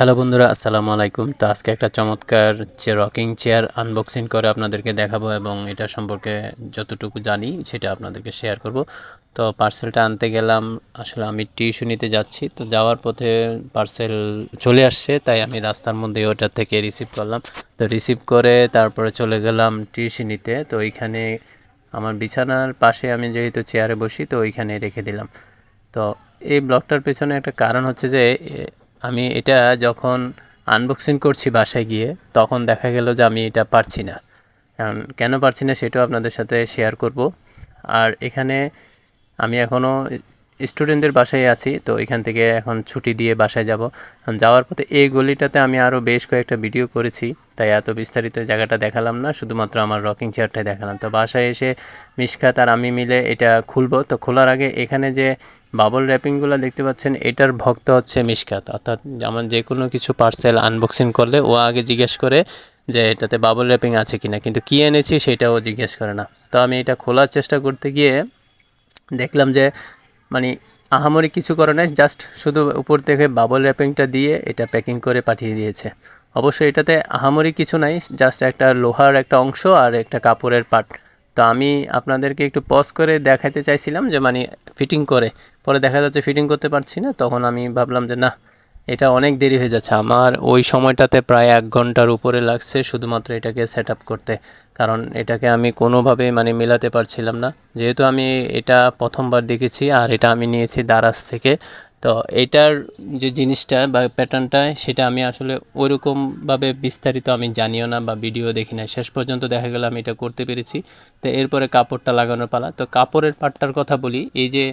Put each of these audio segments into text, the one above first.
Hello বন্ধুরা, আসসালামু আলাইকুম। তো আজকে একটা চমৎকার যে রকিং চেয়ার আনবক্সিং করে আপনাদেরকে দেখাবো এবং এটা সম্পর্কে যতটুকু জানি সেটা আপনাদেরকে শেয়ার করব। তো পার্সেলটা আনতে গেলাম, আসলে আমি টিউশনিতে যাচ্ছি। তো যাওয়ার পথে পার্সেল চলে আসছে, তাই আমি রাস্তার মধ্যে ওটা থেকে রিসিভ করলাম। তো রিসিভ করে তারপরে চলে গেলাম টিউশনিতে তো ওইখানে আমার বিছানার পাশে আমি যেহেতু চেয়ারে বসি, তো ওইখানে রেখে দিলাম। তো এই ব্লগটার পেছনে একটা কারণ হচ্ছে যে আমি এটা যখন আনবক্সিং করছি বাসায় গিয়ে, তখন দেখা গেল যে আমি এটা পারছি না। কারণ কেন পারছি না সেটাও আপনাদের সাথে শেয়ার করব। আর এখানে আমি এখনও স্টুডেন্টদের বাসায় আছি, তো এখান থেকে এখন ছুটি দিয়ে বাসায় যাব। যাওয়ার পথে এই গলিটাতে আমি আরও বেশ কয়েকটা ভিডিও করেছি, তাই এত বিস্তারিত জায়গাটা দেখালাম না, শুধুমাত্র আমার রকিং চেয়ারটাই দেখালাম। তো বাসায় এসে মিশখাত আর আমি মিলে এটা খুলবো। তো খোলার আগে এখানে যে বাবল র্যাপিংগুলো দেখতে পাচ্ছেন, এটার ভক্ত হচ্ছে মিশখাত অর্থাৎ যেমন যে কোনো কিছু পার্সেল আনবক্সিং করলে ও আগে জিজ্ঞেস করে যে এটাতে বাবল র্যাপিং আছে কি না কিন্তু কী এনেছি সেটাও জিজ্ঞেস করে না। তো আমি এটা খোলার চেষ্টা করতে গিয়ে দেখলাম যে মানে আহামরি কিছু করে নাই জাস্ট শুধু উপর থেকে বাবল র্যাপিংটা দিয়ে এটা প্যাকিং করে পাঠিয়ে দিয়েছে। অবশ্যই এটাতে আহামরি কিছু নাই জাস্ট একটা লোহার একটা অংশ আর একটা কাপড়ের পাট। তো আমি আপনাদেরকে একটু পজ করে দেখাতে চাইছিলাম যে মানে ফিটিং করে। পরে দেখা যাচ্ছে ফিটিং করতে পারছি না, তখন আমি ভাবলাম যে না এটা অনেক দেরি হয়ে যাচ্ছে। আমার ওই সময়টাতে প্রায় এক ঘণ্টার উপরে লাগছে শুধুমাত্র এটাকে সেট করতে। কারণ এটাকে আমি কোনোভাবে মানে মেলাতে পারছিলাম না। যেহেতু আমি এটা প্রথমবার দেখেছি আর এটা আমি নিয়েছি দারাজ থেকে। তো এটার যে জিনিসটা বা প্যাটার্নটা সেটা আমি আসলে ওইরকমভাবে বিস্তারিত আমি জানিও না বা ভিডিও দেখি না। শেষ পর্যন্ত দেখা গেল আমি এটা করতে পেরেছি। তো এরপরে কাপড়টা লাগানোর পালা। তো কাপড়ের পাটটার কথা বলি, এই যে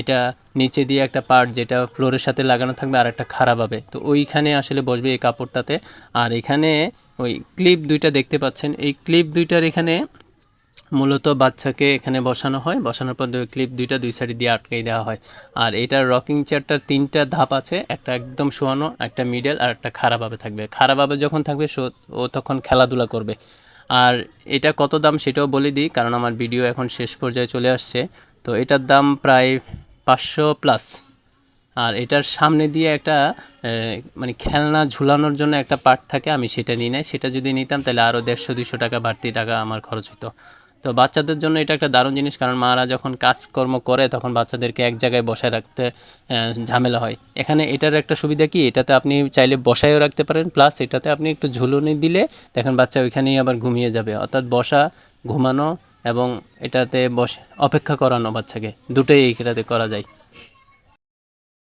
এটা নিচে দিয়ে একটা পার্ট যেটা ফ্লোরের সাথে লাগানো থাকবে আর একটা খারাপ হবে তো ওইখানে আসলে বসবে এই কাপড়টাতে। আর এখানে ওই ক্লিপ দুইটা দেখতে পাচ্ছেন। এই ক্লিপ দুইটার এখানে মূলত বাচ্চাকে এখানে বসানো হয়। বসানোর পর ক্লিপ দুইটা দুই সাইড দিয়ে আটকাই দেওয়া হয়। আর এটার রকিং চেয়ারটার তিনটা ধাপ আছে। একটা একদম শোয়ানো, একটা মিডল আর একটা খারাপভাবে থাকবে। খারাপভাবে যখন থাকবে ও তখন খেলাধুলা করবে। আর এটা কত দাম সেটাও বলে দিই, কারণ আমার ভিডিও এখন শেষ পর্যায়ে চলে আসছে। তো এটার দাম প্রায় পাঁচশো প্লাস। আর এটার সামনে দিয়ে একটা মানে খেলনা ঝুলানোর জন্য একটা পার্ট থাকে, আমি সেটা নিই নাই। সেটা যদি নিতাম, তাহলে আরও দেড়শো দুশো টাকা বাড়তি টাকা আমার খরচ হতো তো বাচ্চাদের জন্য এটা একটা দারুণ জিনিস, কারণ মারা যখন কাজকর্ম করে, তখন বাচ্চাদেরকে এক জায়গায় বসায় রাখতে ঝামেলা হয়। এখানে এটার একটা সুবিধা কি? এটাতে আপনি চাইলে বসায়ও রাখতে পারেন, প্লাস এটাতে আপনি একটু ঝুলুনি দিলে, দেখেন বাচ্চা ওইখানেই আবার ঘুমিয়ে যাবে। অর্থাৎ বসা, ঘুমানো এবং এটাতে বস অপেক্ষা করানো বাচ্চাকে। দুটোই এটাতে করা যায়।